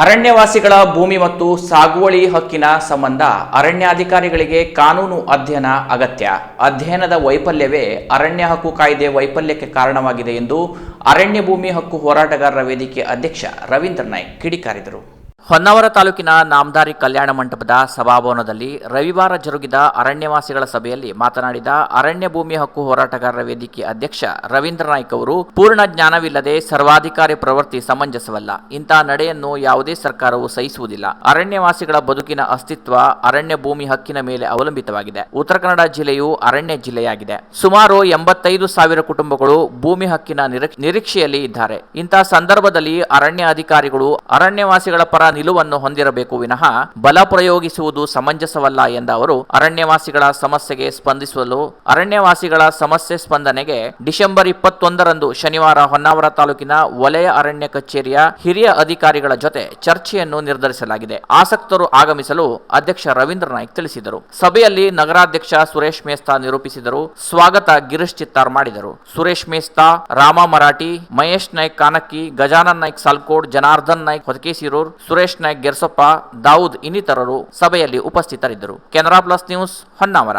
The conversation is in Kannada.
ಅರಣ್ಯವಾಸಿಗಳ ಭೂಮಿ ಮತ್ತು ಸಾಗುವಳಿ ಹಕ್ಕಿನ ಸಂಬಂಧ ಅರಣ್ಯಾಧಿಕಾರಿಗಳಿಗೆ ಕಾನೂನು ಅಧ್ಯಯನ ಅಗತ್ಯ. ಅಧ್ಯಯನದ ವೈಫಲ್ಯವೇ ಅರಣ್ಯ ಹಕ್ಕು ಕಾಯ್ದೆ ವೈಫಲ್ಯಕ್ಕೆ ಕಾರಣವಾಗಿದೆ ಎಂದು ಅರಣ್ಯ ಭೂಮಿ ಹಕ್ಕು ಹೋರಾಟಗಾರರ ವೇದಿಕೆ ಅಧ್ಯಕ್ಷ ರವೀಂದ್ರ ನಾಯ್ಕ್ ಕಿಡಿಕಾರಿದರು. ಹೊನ್ನಾವರ ತಾಲೂಕಿನ ನಾಮದಾರಿ ಕಲ್ಯಾಣ ಮಂಟಪದ ಸಭಾಭವನದಲ್ಲಿ ರವಿವಾರ ಜರುಗಿದ ಅರಣ್ಯವಾಸಿಗಳ ಸಭೆಯಲ್ಲಿ ಮಾತನಾಡಿದ ಅರಣ್ಯ ಭೂಮಿ ಹಕ್ಕು ಹೋರಾಟಗಾರರ ವೇದಿಕೆ ಅಧ್ಯಕ್ಷ ರವೀಂದ್ರ ನಾಯ್ಕ ಅವರು, ಪೂರ್ಣ ಜ್ಞಾನವಿಲ್ಲದೆ ಸರ್ವಾಧಿಕಾರಿ ಪ್ರವೃತ್ತಿ ಸಮಂಜಸವಲ್ಲ. ಇಂತಹ ನಡೆಯನ್ನು ಯಾವುದೇ ಸರ್ಕಾರವು ಸಹಿಸುವುದಿಲ್ಲ. ಅರಣ್ಯವಾಸಿಗಳ ಬದುಕಿನ ಅಸ್ತಿತ್ವ ಅರಣ್ಯ ಭೂಮಿ ಹಕ್ಕಿನ ಮೇಲೆ ಅವಲಂಬಿತವಾಗಿದೆ. ಉತ್ತರ ಕನ್ನಡ ಜಿಲ್ಲೆಯು ಅರಣ್ಯ ಜಿಲ್ಲೆಯಾಗಿದೆ. ಸುಮಾರು ಎಂಬತ್ತೈದು ಸಾವಿರ ಕುಟುಂಬಗಳು ಭೂಮಿ ಹಕ್ಕಿನ ನಿರೀಕ್ಷ- ನಿರೀಕ್ಷೆಯಲ್ಲಿ ಇದ್ದಾರೆ. ಇಂತಹ ಸಂದರ್ಭದಲ್ಲಿ ಅರಣ್ಯ ಅಧಿಕಾರಿಗಳು ಅರಣ್ಯವಾಸಿಗಳ ಪರ ನಿಲುವನ್ನು ಹೊಂದಿರಬೇಕು ವಿನಃ ಬಲ ಪ್ರಯೋಗಿಸುವುದು ಸಮಂಜಸವಲ್ಲ ಎಂದ ಅವರು, ಅರಣ್ಯವಾಸಿಗಳ ಸಮಸ್ಯೆಗೆ ಸ್ಪಂದಿಸಲು, ಅರಣ್ಯವಾಸಿಗಳ ಸಮಸ್ಯೆ ಸ್ಪಂದನೆಗೆ ಡಿಸೆಂಬರ್ ಇಪ್ಪತ್ತೊಂದರಂದು ಶನಿವಾರ ಹೊನ್ನಾವರ ತಾಲೂಕಿನ ವಲಯ ಅರಣ್ಯ ಕಚೇರಿಯ ಹಿರಿಯ ಅಧಿಕಾರಿಗಳ ಜೊತೆ ಚರ್ಚೆಯನ್ನು ನಿರ್ಧರಿಸಲಾಗಿದೆ. ಆಸಕ್ತರು ಆಗಮಿಸಲು ಅಧ್ಯಕ್ಷ ರವೀಂದ್ರ ನಾಯ್ಕ್ ತಿಳಿಸಿದರು. ಸಭೆಯಲ್ಲಿ ನಗರಾಧ್ಯಕ್ಷ ಸುರೇಶ್ ಮೇಸ್ತಾ ನಿರೂಪಿಸಿದರು. ಸ್ವಾಗತ ಗಿರೀಶ್ ಚಿತ್ತಾರ್ ಮಾಡಿದರು. ಸುರೇಶ್ ಮೇಸ್ತಾ, ರಾಮ ಮರಾಠಿ, ಮಹೇಶ್ ನಾಯ್ಕ್ ಕಾನಕ್ಕಿ, ಗಜಾನನ್ ನಾಯ್ಕ್ ಸಾಲ್ಕೋಡ್, ಜನಾರ್ದನ್ ನಾಯ್ಕ್ ಹೊದಕೇಸಿರೂರ್ ಸುರೇಶ್ ನಾಯ್ಕ್ ಗೆರ್ಸಪ್ಪ ದಾವೂದ್ ಇನ್ನಿತರರು ಸಭೆಯಲ್ಲಿ ಉಪಸ್ಥಿತರಿದ್ದರು. Canara plus news Honnavar.